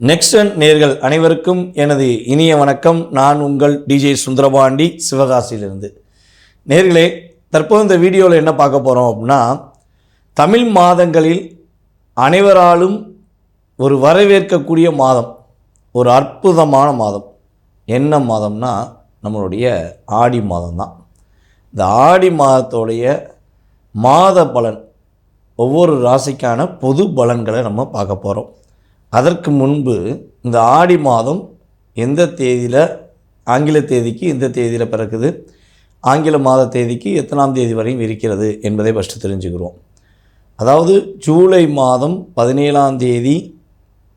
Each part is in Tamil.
நெக்ஸ்ட் நேர்கள் அனைவருக்கும் எனது இனிய வணக்கம். நான் உங்கள் டிஜே சுந்தரபாண்டி சிவகாசியிலிருந்து. நேர்களே தற்போது இந்த வீடியோவில் என்ன பார்க்க போகிறோம் அப்படின்னா தமிழ் மாதங்களில் அனைவராலும் ஒரு வரவேற்கக்கூடிய மாதம் ஒரு அற்புதமான மாதம். என்ன மாதம்னா நம்மளுடைய ஆடி மாதம் தான் இந்த ஆடி மாதத்தோடைய மாத பலன் ஒவ்வொரு ராசிக்கான பொது பலன்களை நம்ம பார்க்க போகிறோம் அதற்கு முன்பு இந்த ஆடி மாதம் எந்த தேதியில் ஆங்கில தேதிக்கு எந்த தேதியில் பிறக்குது? ஆங்கில மாத தேதிக்கு எத்தனாம் தேதி வரையும் இருக்கிறது என்பதை ஃபஸ்ட்டு தெரிஞ்சுக்கிறோம். அதாவது ஜூலை மாதம் பதினேழாம் தேதி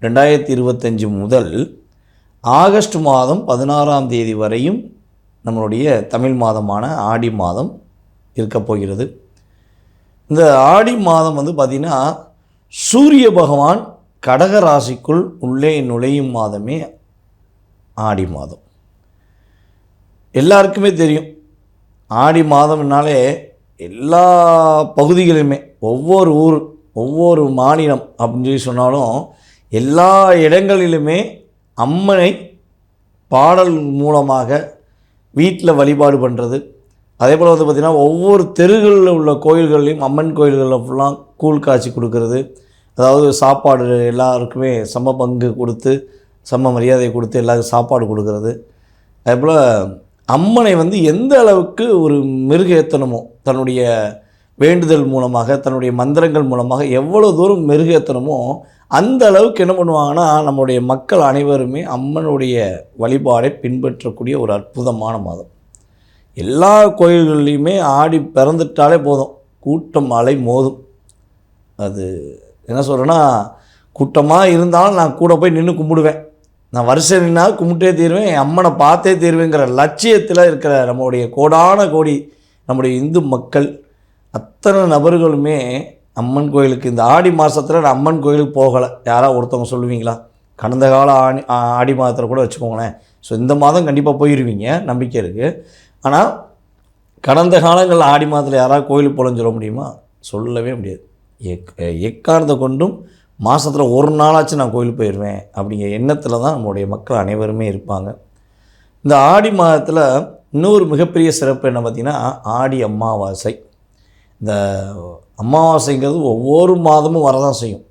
ரெண்டாயிரத்தி இருபத்தஞ்சி முதல் ஆகஸ்ட் மாதம் பதினாறாம் தேதி வரையும் நம்மளுடைய தமிழ் மாதமான ஆடி மாதம் இருக்கப் போகிறது. இந்த ஆடி மாதம் வந்து பார்த்திங்கன்னா சூரிய பகவான் கடக ராசிக்குள் உள்ளே நுழையும் மாதமே ஆடி மாதம். எல்லாருக்குமே தெரியும். ஆடி மாதம்னாலே எல்லா பகுதிகளுமே ஒவ்வொரு ஊர் ஒவ்வொரு மாநிலம் அப்படின்னு சொல்லி சொன்னாலும் எல்லா இடங்களிலுமே அம்மனை பாடல் மூலமாக வீட்டில் வழிபாடு பண்ணுறது. அதே போல் வந்து பார்த்திங்கன்னா ஒவ்வொரு தெருகளில் உள்ள கோயில்கள்லையும் அம்மன் கோயில்களில் ஃபுல்லாக கூழ் காய்ச்சி கொடுக்கறது. அதாவது சாப்பாடு எல்லாருக்குமே சம பங்கு கொடுத்து சம மரியாதை கொடுத்து எல்லாருக்கும் சாப்பாடு கொடுக்கறது. அதேபோல் அம்மனை வந்து எந்த அளவுக்கு ஒரு மெருகேற்றணுமோ தன்னுடைய வேண்டுதல் மூலமாக தன்னுடைய மந்திரங்கள் மூலமாக எவ்வளோ தூரம் மெருகேத்தனமோ அந்த அளவுக்கு என்ன பண்ணுவாங்கன்னா நம்முடைய மக்கள் அனைவருமே அம்மனுடைய வழிபாடை பின்பற்றக்கூடிய ஒரு அற்புதமான மாதம். எல்லா கோயில்கள்லேயுமே ஆடி பிறந்துட்டாலே போதும். கூட்டம் அலை மோதும். அது என்ன சொல்கிறேன்னா கூட்டமாக இருந்தாலும் நான் கூட போய் நின்று கும்பிடுவேன். நான் வருஷம் நின்னா கும்பிட்டே தீருவேன் என் அம்மனை பார்த்தே தீருவேங்கிற லட்சியத்தில் இருக்கிற நம்மளுடைய கோடான கோடி நம்முடைய இந்து மக்கள் அத்தனை நபர்களுமே அம்மன் கோயிலுக்கு இந்த ஆடி மாதத்தில் நான் அம்மன் கோயிலுக்கு போகலை. யாராவது ஒருத்தவங்க சொல்லுவீங்களா? கடந்த கால ஆடி ஆடி மாதத்தில் கூட வச்சுக்கோங்களேன். ஸோ இந்த மாதம் கண்டிப்பாக போயிடுவீங்க நம்பிக்கை இருக்குது ஆனால் கடந்த காலங்களில் ஆடி மாதத்தில் யாராவது கோயிலுக்கு போகலன்னு சொல்ல முடியுமா? சொல்லவே முடியாது. எக் எக்காரணத்தை கொண்டும் மாதத்தில் ஒரு நாளாச்சும் நான் கோயிலுக்கு போயிடுவேன் அப்படிங்கிற எண்ணத்தில் தான் நம்மளுடைய மக்கள் அனைவருமே இருப்பாங்க. இந்த ஆடி மாதத்தில் இன்னொரு மிகப்பெரிய சிறப்பு என்ன பார்த்திங்கன்னா ஆடி அமாவாசை. இந்த அமாவாசைங்கிறது ஒவ்வொரு மாதமும் வரதான் செய்யும்.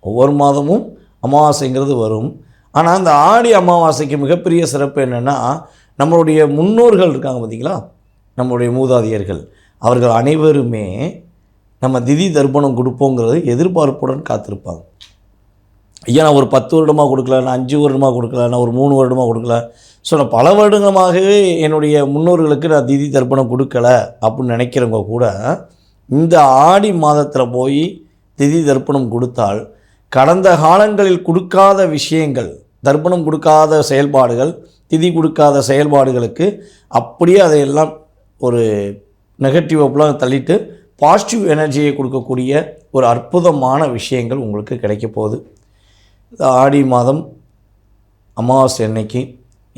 ஒவ்வொரு மாதமும் அமாவாசைங்கிறது வரும். ஆனால் அந்த ஆடி அமாவாசைக்கு மிகப்பெரிய சிறப்பு என்னென்னா நம்மளுடைய முன்னோர்கள் இருக்காங்க பார்த்தீங்களா? நம்மளுடைய மூதாதையர்கள். அவர்கள் அனைவருமே நம்ம திதி தர்ப்பணம் கொடுப்போங்கிறது எதிர்பார்ப்புடன் காத்திருப்பாங்க. ஐயா நான் ஒரு பத்து வருடமாக கொடுக்கல நான் அஞ்சு வருடமாக கொடுக்கல நான் ஒரு மூணு வருடமாக கொடுக்கல. ஸோ நான் பல வருடமாகவே என்னுடைய முன்னோர்களுக்கு நான் திதி தர்ப்பணம் கொடுக்கல அப்படின்னு நினைக்கிறவங்க கூட இந்த ஆடி மாதத்தில் போய் திதி தர்ப்பணம் கொடுத்தால் கடந்த காலங்களில் கொடுக்காத விஷயங்கள் தர்ப்பணம் கொடுக்காத செயல்பாடுகள் திதி கொடுக்காத செயல்பாடுகளுக்கு அப்படியே அதையெல்லாம் ஒரு நெகட்டிவ் அப்பெல்லாம் தள்ளிட்டு பாசிட்டிவ் எனர்ஜியை கொடுக்கக்கூடிய ஒரு அற்புதமான விஷயங்கள் உங்களுக்கு கிடைக்க போகுது. ஆடி மாதம் அமாவாசை அன்னைக்கு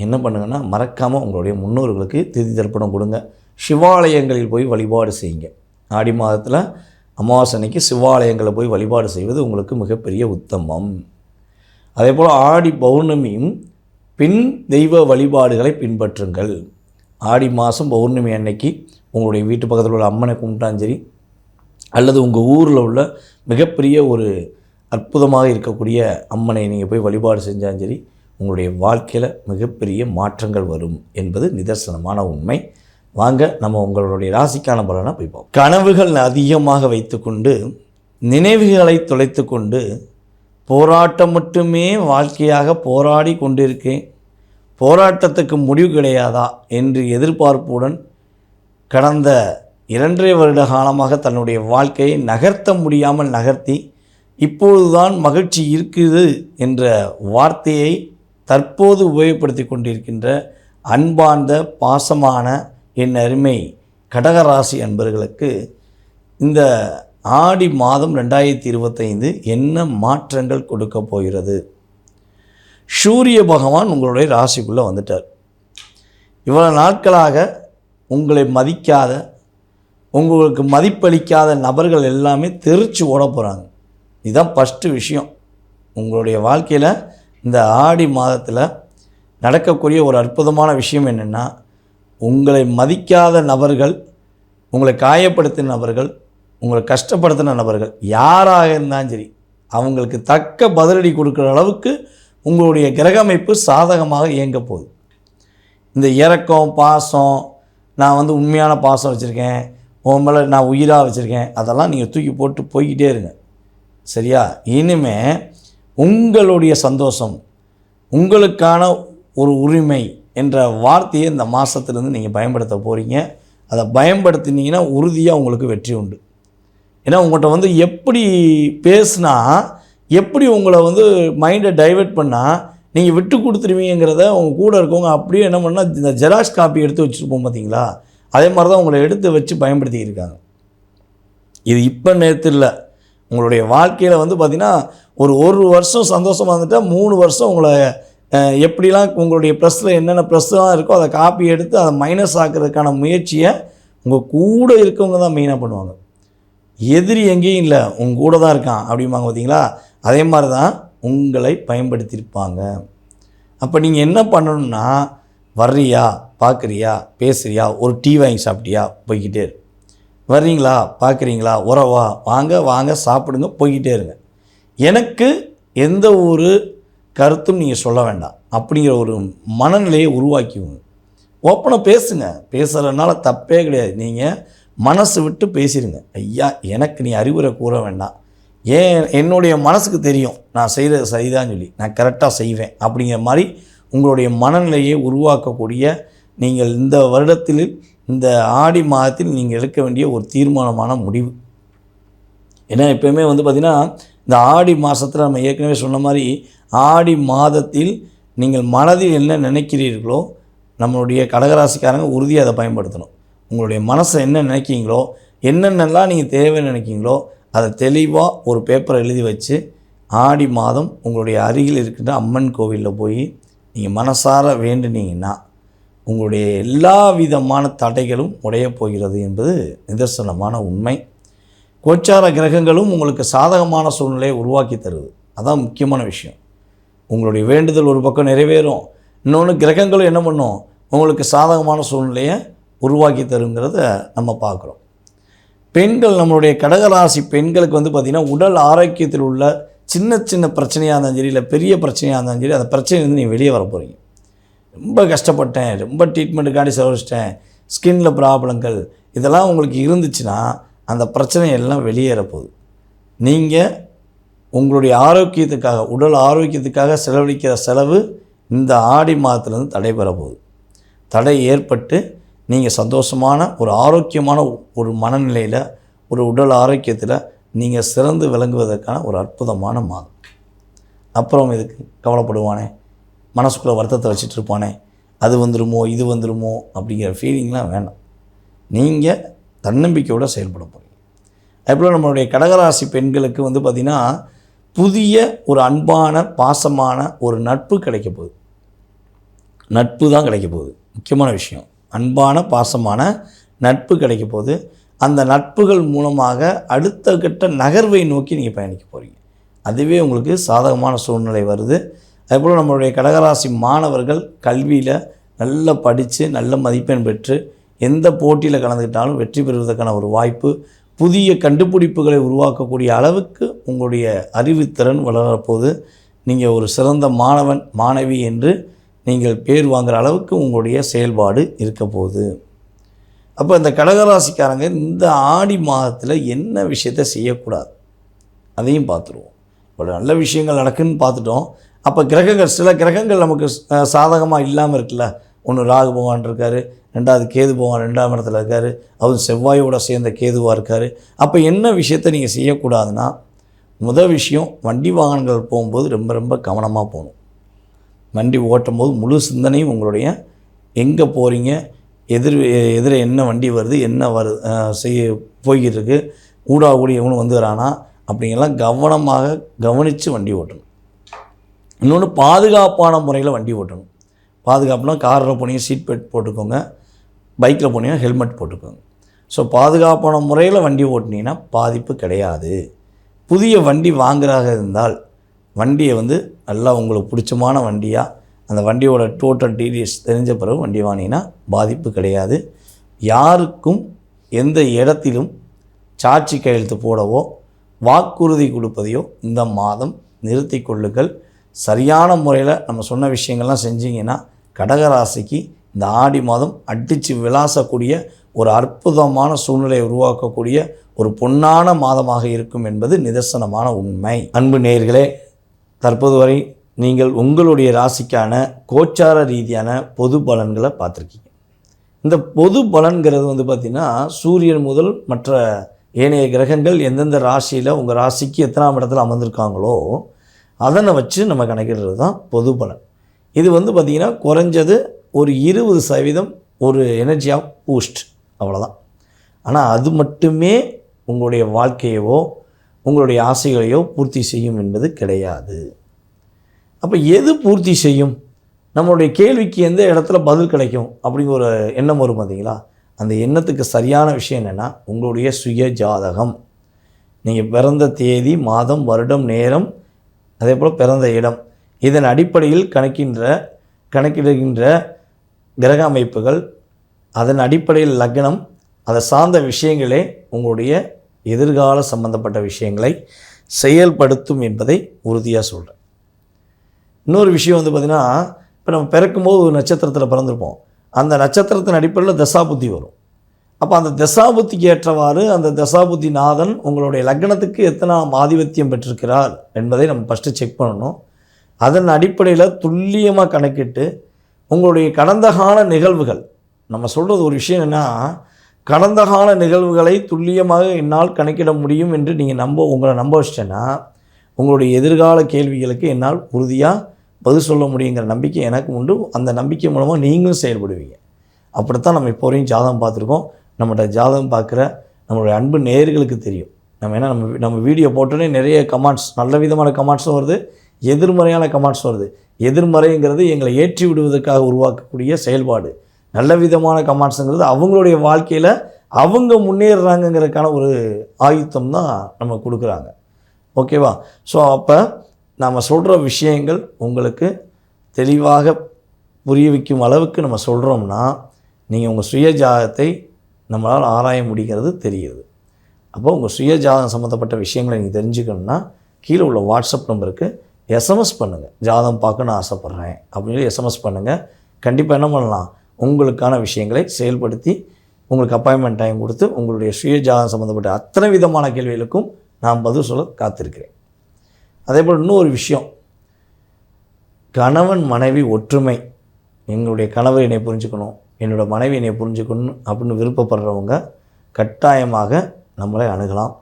என்ன பண்ணுங்கன்னா மறக்காமல் உங்களுடைய முன்னோர்களுக்கு திதி தர்ப்பணம் கொடுங்க. சிவாலயங்களில் போய் வழிபாடு செய்யுங்க. ஆடி மாதத்தில் அமாவாசை அன்னைக்கு சிவாலயங்களில் போய் வழிபாடு செய்வது உங்களுக்கு மிகப்பெரிய உத்தமம். அதே போல் ஆடி பௌர்ணமியும் பின் தெய்வ வழிபாடுகளை பின்பற்றுங்கள். ஆடி மாதம் பௌர்ணமி அன்னைக்கு உங்களுடைய வீட்டு பக்கத்தில் உள்ள அம்மனை கும்பிட்டாலும் சரி அல்லது உங்கள் ஊரில் உள்ள மிகப்பெரிய ஒரு அற்புதமாக இருக்கக்கூடிய அம்மனை நீங்கள் போய் வழிபாடு செஞ்சாலும் சரி உங்களுடைய வாழ்க்கையில் மிகப்பெரிய மாற்றங்கள் வரும் என்பது நிதர்சனமான உண்மை. வாங்க நம்ம உங்களுடைய ராசிக்கான பலனை போய் பார்ப்போம். கனவுகள் அதிகமாக வைத்துக்கொண்டு நினைவுகளை தொலைத்து கொண்டு போராட்டம் மட்டுமே வாழ்க்கையாக போராடி கொண்டிருக்கேன். போராட்டத்துக்கு முடிவு கிடையாதா என்று எதிர்பார்ப்புடன் கடந்த இரண்டரை வருட காலமாக தன்னுடைய வாழ்க்கையை நகர்த்த முடியாமல் நகர்த்தி இப்பொழுதுதான் மகிழ்ச்சி இருக்குது என்ற வார்த்தையை தற்போது உபயோகப்படுத்தி கொண்டிருக்கின்ற அன்பார்ந்த பாசமான என் அருமை கடகராசி அன்பர்களுக்கு இந்த ஆடி மாதம் ரெண்டாயிரத்தி இருபத்தைந்து என்ன மாற்றங்கள் கொடுக்க போகிறது? சூரிய பகவான் உங்களுடைய ராசிக்குள்ளே வந்துட்டார். இவ்வளோ நாட்களாக உங்களை மதிக்காத உங்களுக்கு மதிப்பளிக்காத நபர்கள் எல்லாமே தெரிச்சு ஓட போகிறாங்க இதுதான் ஃபஸ்ட்டு விஷயம். உங்களுடைய வாழ்க்கையில் இந்த ஆடி மாதத்தில் நடக்கக்கூடிய ஒரு அற்புதமான விஷயம் என்னென்னா உங்களை மதிக்காத நபர்கள் உங்களை காயப்படுத்தின நபர்கள் உங்களை கஷ்டப்படுத்தின நபர்கள் யாராக இருந்தாலும் சரி அவங்களுக்கு தக்க பதிலடி கொடுக்குற அளவுக்கு உங்களுடைய கிரக அமைப்பு சாதகமாக இயங்க போகுது. இந்த இரக்கம் பாசம் நான் வந்து உண்மையான பாசம் வச்சுருக்கேன். உன் மேலே நான் உயிராக வச்சுருக்கேன். அதெல்லாம் நீங்கள் தூக்கி போட்டு போய்கிட்டே இருங்க. சரியா? இனிமே உங்களுடைய சந்தோஷம் உங்களுக்கான ஒரு உரிமை என்ற வார்த்தையை இந்த மாதத்துலேருந்து நீங்கள் பயன்படுத்த போகிறீங்க அதை பயன்படுத்தினீங்கன்னா உறுதியாக உங்களுக்கு வெற்றி உண்டு. ஏன்னா உங்கள்கிட்ட வந்து எப்படி பேசுனா எப்படி உங்களை வந்து மைண்டை டைவெர்ட் பண்ணால் நீங்கள் விட்டு கொடுத்துருவீங்கிறத உங்கள் கூட இருக்கவங்க அப்படியே என்ன பண்ணால் இந்த ஜெராக்ஸ் காப்பி எடுத்து வச்சுருப்போம் பார்த்தீங்களா அதே மாதிரி தான் உங்களை எடுத்து வச்சு பயன்படுத்தியிருக்காங்க இது இப்போ நேற்று இல்லை. உங்களுடைய வாழ்க்கையில் வந்து பார்த்திங்கன்னா ஒரு ஒரு வருஷம் சந்தோஷமாக இருந்துட்டால் மூணு வருஷம் உங்களை எப்படிலாம் உங்களுடைய ப்ரெஸ்ஸில் என்னென்ன ப்ரெஸ்லாம் இருக்கோ அதை காப்பி எடுத்து அதை மைனஸ் ஆக்கிறதுக்கான முயற்சியை உங்கள் கூட இருக்கவங்க தான் மெயினாக பண்ணுவாங்க. எதிரி எங்கேயும் இல்லை. உங்க கூட தான் இருக்கான் அப்படிம்பாங்க பார்த்தீங்களா அதே மாதிரி தான் உங்களை பயன்படுத்தியிருப்பாங்க. அப்போ நீங்கள் என்ன பண்ணணும்னா வர்றியா பார்க்குறியா பேசுகிறியா ஒரு டீ வாங்கி சாப்பிட்டியா போய்கிட்டே இரு. வர்றீங்களா பார்க்குறீங்களா உறவா வாங்க வாங்க சாப்பிடுங்க போய்கிட்டே இருங்க. எனக்கு எந்த ஒரு கருத்தும் நீங்கள் சொல்ல வேண்டாம். அப்படிங்கிற ஒரு மனநிலையை உருவாக்கிவுங்க ஓப்பனாக பேசுங்க. பேசுகிறதுனால தப்பே கிடையாது. நீங்கள் மனசு விட்டு பேசிடுங்க ஐயா எனக்கு நீ அறிவுரை கூற வேண்டாம். ஏன் என்னுடைய மனசுக்கு தெரியும் நான் செய்கிறது சரிதான் சொல்லி நான் கரெக்டாக செய்வேன் அப்படிங்கிற மாதிரி உங்களுடைய மனநிலையை உருவாக்கக்கூடிய நீங்கள் இந்த வருடத்தில் இந்த ஆடி மாதத்தில் நீங்கள் எடுக்க வேண்டிய ஒரு தீர்மானமான முடிவு. ஏன்னா எப்பயுமே வந்து பார்த்திங்கன்னா இந்த ஆடி மாதத்தில் நம்ம ஏற்கனவே சொன்ன மாதிரி ஆடி மாதத்தில் நீங்கள் மனதில் என்ன நினைக்கிறீர்களோ நம்மளுடைய கடகராசிக்காரங்க உறுதியாக அதை பயன்படுத்தணும். உங்களுடைய மனசை என்ன நினைக்கிறீங்களோ என்னென்னலாம் நீங்கள் தேவை நினைக்கிறீங்களோ அதை தெளிவாக ஒரு பேப்பரை எழுதி வச்சு ஆடி மாதம் உங்களுடைய அருகில் இருக்கின்ற அம்மன் கோவிலில் போய் நீங்கள் மனசார வேண்டுனீங்கன்னா உங்களுடைய எல்லா விதமான தடைகளும் உடையப் போகிறது என்பது நிதர்சனமான உண்மை. கோச்சார கிரகங்களும் உங்களுக்கு சாதகமான சூழ்நிலையை உருவாக்கி தருது. அதான் முக்கியமான விஷயம். உங்களுடைய வேண்டுதல் ஒரு பக்கம் நிறைவேறும். இன்னொன்று கிரகங்களும் என்ன பண்ணும்? உங்களுக்கு சாதகமான சூழ்நிலையை உருவாக்கி தருங்கிறத நம்ம பார்க்குறோம். பெண்கள் நம்மளுடைய கடகராசி பெண்களுக்கு வந்து பார்த்திங்கன்னா உடல் ஆரோக்கியத்தில் உள்ள சின்ன சின்ன பிரச்சனையாக இருந்தாலும் சரி இல்லை பெரிய பிரச்சனையாக இருந்தாலும் சரி அந்த பிரச்சனையிலேருந்து நீங்கள் வெளியே வர போகிறீங்க ரொம்ப கஷ்டப்பட்டேன் ரொம்ப ட்ரீட்மெண்ட்டுக்காண்டி செலவழிச்சிட்டேன் ஸ்கின்ல ப்ராப்ளங்கள் இதெல்லாம் உங்களுக்கு இருந்துச்சுன்னா அந்த பிரச்சனை எல்லாம் வெளியேற போகுது. நீங்கள் உங்களுடைய ஆரோக்கியத்துக்காக உடல் ஆரோக்கியத்துக்காக செலவழிக்கிற செலவு இந்த ஆடி மாதத்துலேருந்து தடைபெற போகுது. தடை ஏற்பட்டு நீங்கள் சந்தோஷமான ஒரு ஆரோக்கியமான ஒரு மனநிலையில் ஒரு உடல் ஆரோக்கியத்தில் நீங்கள் சிறந்து விளங்குவதற்கான ஒரு அற்புதமான மாதம். அப்புறம் இதுக்கு கவலைப்படுவானே மனசுக்குள்ளே வருத்தத்தை வச்சுட்டு இருப்பானே அது வந்துருமோ இது வந்துருமோ அப்படிங்கிற ஃபீலிங்லாம் வேண்டாம் நீங்கள் தன்னம்பிக்கையோடு செயல்பட போகிறீங்க அதுபோல் நம்மளுடைய கடகராசி பெண்களுக்கு வந்து பார்த்திங்கன்னா புதிய ஒரு அன்பான பாசமான ஒரு நட்பு கிடைக்க போகுது. நட்பு தான் கிடைக்க போகுது. முக்கியமான விஷயம். அன்பான பாசமான நட்பு கிடைக்க போது அந்த நட்புகள் மூலமாக அடுத்த கட்ட நகர்வை நோக்கி நீங்கள் பயணிக்க போகிறீங்க அதுவே உங்களுக்கு சாதகமான சூழ்நிலை வருது. அதேபோல் நம்மளுடைய கடகராசி மாணவர்கள் கல்வியில் நல்லா படித்து நல்ல மதிப்பெண் பெற்று எந்த போட்டியில் கலந்துக்கிட்டாலும் வெற்றி பெறுவதற்கான ஒரு வாய்ப்பு புதிய கண்டுபிடிப்புகளை உருவாக்கக்கூடிய அளவுக்கு உங்களுடைய அறிவுத்திறன் வளரப்போது நீங்கள் ஒரு சிறந்த மாணவன் மாணவி என்று நீங்கள் பேர் வாங்குகிற அளவுக்கு உங்களுடைய செயல்பாடு இருக்க போகுது. அப்போ இந்த கடகராசிக்காரங்க இந்த ஆடி மாதத்தில் என்ன விஷயத்தை செய்யக்கூடாது? அதையும் பார்த்துருவோம். இப்போ நல்ல விஷயங்கள் நடக்குன்னு பார்த்துட்டோம். அப்போ கிரகங்கள் சில கிரகங்கள் நமக்கு சாதகமாக இல்லாமல் இருக்குல்ல? ஒன்று ராகு பகவான் இருக்கார் ரெண்டாவது கேது பகவான் ரெண்டாம் இடத்துல இருக்கார் அவர் செவ்வாயோட சேர்ந்த கேதுவாக இருக்கார். அப்போ என்ன விஷயத்தை நீங்கள் செய்யக்கூடாதுன்னா முதல் விஷயம் வண்டி வாகனங்கள் போகும்போது ரொம்ப ரொம்ப கவனமாக போகணும். வண்டி ஓட்டும் போது முழு சிந்தனையும் உங்களுடைய எங்கே போகிறீங்க எதிர் எதிர என்ன வண்டி வருது என்ன வருது செய்ய போய்கிட்டு இருக்கு ஊடா கூடி எவனும் வந்துடுறானா அப்படிங்கெல்லாம் கவனமாக கவனித்து வண்டி ஓட்டணும். இன்னொன்று பாதுகாப்பான முறையில் வண்டி ஓட்டணும். பாதுகாப்புனா காரில் போனீங்க சீட் பெல்ட் போட்டுக்கோங்க பைக்கில் போனீங்கன்னா ஹெல்மெட் போட்டுக்கோங்க. ஸோ பாதுகாப்பான முறையில் வண்டி ஓட்டினீங்கன்னா பாதிப்பு கிடையாது. புதிய வண்டி வாங்குறாக இருந்தால் வண்டியை வந்து நல்லா உங்களுக்கு பிடிச்சமான வண்டியாக அந்த வண்டியோட டோட்டல் டீடைல்ஸ் தெரிஞ்ச பிறகு வண்டி வாங்கினீங்கன்னா பாதிப்பு கிடையாது. யாருக்கும் எந்த இடத்திலும் சாட்சி கையெழுத்து போடவோ வாக்குறுதி கொடுப்பதையோ இந்த மாதம் நிறுத்தி கொள்ளுங்கள். சரியான முறையில் நம்ம சொன்ன விஷயங்கள்லாம் செஞ்சீங்கன்னா கடகராசிக்கு இந்த ஆடி மாதம் அடித்து விளாசக்கூடிய ஒரு அற்புதமான சூழ்நிலையை உருவாக்கக்கூடிய ஒரு பொன்னான மாதமாக இருக்கும் என்பது நிதர்சனமான உண்மை. அன்பு நேயர்களே தற்போது வரை நீங்கள் உங்களுடைய ராசிக்கான கோச்சார ரீதியான பொது பலன்களை பார்த்துருக்கீங்க. இந்த பொது பலன்கிறது வந்து பார்த்திங்கன்னா சூரியன் முதல் மற்ற ஏனைய கிரகங்கள் எந்தெந்த ராசியில் உங்கள் ராசிக்கு எத்தனாம் இடத்துல அமர்ந்திருக்காங்களோ அதனை வச்சு நம்ம கணக்கிடுறது தான் பொது பலன். இது வந்து பார்த்திங்கன்னா குறைஞ்சது ஒரு இருபது சதவீதம் ஒரு எனர்ஜியாக பூஸ்ட் அவ்வளோதான் ஆனால் அது மட்டுமே உங்களுடைய வாழ்க்கையவோ உங்களுடைய ஆசைகளையோ பூர்த்தி செய்யும் என்பது கிடையாது. அப்போ எது பூர்த்தி செய்யும்? நம்மளுடைய கேள்விக்கு எந்த இடத்துல பதில் கிடைக்கும்? அப்படிங்கிற ஒரு எண்ணம் வரும் பார்த்தீங்களா அந்த எண்ணத்துக்கு சரியான விஷயம் என்னென்னா உங்களுடைய சுய ஜாதகம். நீங்கள் பிறந்த தேதி மாதம் வருடம் நேரம் அதே போல் பிறந்த இடம். இதன் அடிப்படையில் கணக்கின்ற கணக்கிடுகின்ற கிரக அமைப்புகள் அதன் அடிப்படையில் லக்னம் அதை சார்ந்த விஷயங்களே உங்களுடைய எதிர்கால சம்பந்தப்பட்ட விஷயங்களை செயல்படுத்தும் என்பதை உறுதியாக சொல்கிறேன் இன்னொரு விஷயம் வந்து பார்த்திங்கன்னா இப்போ நம்ம பிறக்கும்போது ஒரு நட்சத்திரத்தில் பிறந்திருப்போம். அந்த நட்சத்திரத்தின் அடிப்படையில் தசாபுத்தி வரும். அப்போ அந்த தசாபுத்திக்கு ஏற்றவாறு அந்த தசாபுத்தி நாதன் உங்களுடைய லக்னத்துக்கு எத்தனாம் ஆதிபத்தியம் பெற்றிருக்கிறார் என்பதை நம்ம ஃபஸ்ட்டு செக் பண்ணணும். அதன் அடிப்படையில் துல்லியமாக கணக்கிட்டு உங்களுடைய கடந்த கால நிகழ்வுகள் நம்ம சொல்கிறது ஒரு விஷயம் என்ன கடந்த கால நிகழ்வுகளை துல்லியமாக என்னால் கணக்கிட முடியும் என்று நீங்கள் நம்ப உங்களை நம்ப வச்சிட்டேன்னா உங்களுடைய எதிர்கால கேள்விகளுக்கு என்னால் உறுதியாக பதில் சொல்ல முடியுங்கிற நம்பிக்கை எனக்கு உண்டு. அந்த நம்பிக்கை மூலமாக நீங்களும் செயல்படுவீங்க. அப்படித்தான் நம்ம இப்போ வரையும் ஜாதகம் பார்த்துருக்கோம். நம்மகிட்ட ஜாதகம் பார்க்குற நம்மளுடைய அன்பு நேர்களுக்கு தெரியும். நம்ம ஏன்னா நம்ம நம்ம வீடியோ போட்டோன்னே நிறைய கமெண்ட்ஸ் நல்ல விதமான கமெண்ட்ஸும் வருது. எதிர்மறையான கமெண்ட்ஸ் வருது. எதிர்மறைங்கிறது எங்களை ஏற்றி விடுவதற்காக உருவாக்கக்கூடிய செயல்பாடு. நல்ல விதமான கமெண்ட்ஸுங்கிறது அவங்களுடைய வாழ்க்கையில் அவங்க முன்னேறுறாங்கங்கிறதுக்கான ஒரு ஆயுத்தம் தான் நம்ம கொடுக்குறாங்க. ஓகேவா? ஸோ அப்போ நாம் சொல்கிற விஷயங்கள் உங்களுக்கு தெளிவாக புரிய வைக்கும் அளவுக்கு நம்ம சொல்கிறோம்னா நீங்கள் உங்கள் சுய ஜாதகத்தை நம்மளால் ஆராய முடிகிறது தெரியுது அப்போ உங்கள் சுய ஜாதகம் சம்மந்தப்பட்ட விஷயங்களை நீங்கள் தெரிஞ்சுக்கணுன்னா கீழே உள்ள வாட்ஸ்அப் நம்பருக்கு எஸ்எம்எஸ் பண்ணுங்கள் ஜாதகம் பார்க்கணும்னு ஆசைப்பட்றேன். அப்படின்னு சொல்லி எஸ்எம்எஸ் பண்ணுங்கள் கண்டிப்பாக என்ன பண்ணலாம்? உங்களுக்கான விஷயங்களை செயல்படுத்தி உங்களுக்கு அப்பாயின்மெண்ட் டைம் கொடுத்து உங்களுடைய சுய ஜாதகம் சம்மந்தப்பட்ட அத்தனை விதமான கேள்விகளுக்கும் நான் பதில் சொல்ல காத்திருக்கிறேன். அதே போல் இன்னொரு விஷயம். கணவன் மனைவி ஒற்றுமை. எங்களுடைய கணவர் என்னை புரிஞ்சுக்கணும். என்னோட மனைவி என்னை புரிஞ்சுக்கணும் அப்படின்னு விருப்பப்படுறவங்க கட்டாயமாக நம்மளை அணுகலாம்.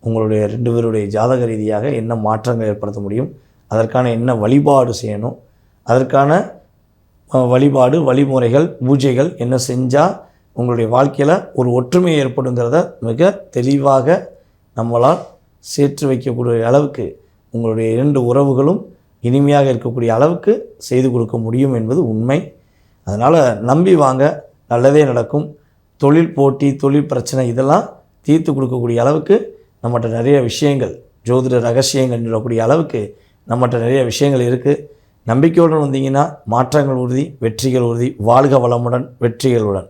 உங்களுடைய ரெண்டு பேருடைய ஜாதக ரீதியாக என்ன மாற்றங்கள் ஏற்படுத்த முடியும்? அதற்கான என்ன வழிபாடு செய்யணும்? அதற்கான வழிபாடு வழிமுறைகள் பூஜைகள் என்ன செஞ்சால் உங்களுடைய வாழ்க்கையில் ஒரு ஒற்றுமை ஏற்படுங்கிறத மிக தெளிவாக நம்மளால் சேர்த்து வைக்கக்கூடிய அளவுக்கு உங்களுடைய இரண்டு உறவுகளும் இனிமையாக இருக்கக்கூடிய அளவுக்கு செய்து கொடுக்க முடியும் என்பது உண்மை. அதனால் நம்பி வாங்க நல்லதே நடக்கும். தொழில் போட்டி தொழில் பிரச்சனை இதெல்லாம் தீர்த்து கொடுக்கக்கூடிய அளவுக்கு நம்மகிட்ட நிறைய விஷயங்கள் ஜோதிட ரகசியங்கள் சொல்லக்கூடிய அளவுக்கு நம்மகிட்ட நிறைய விஷயங்கள் இருக்குது நம்பிக்கையுடன் வந்தீங்கன்னா மாற்றங்கள் உறுதி வெற்றிகள் உறுதி வாழ்க வளமுடன் வெற்றிகளுடன்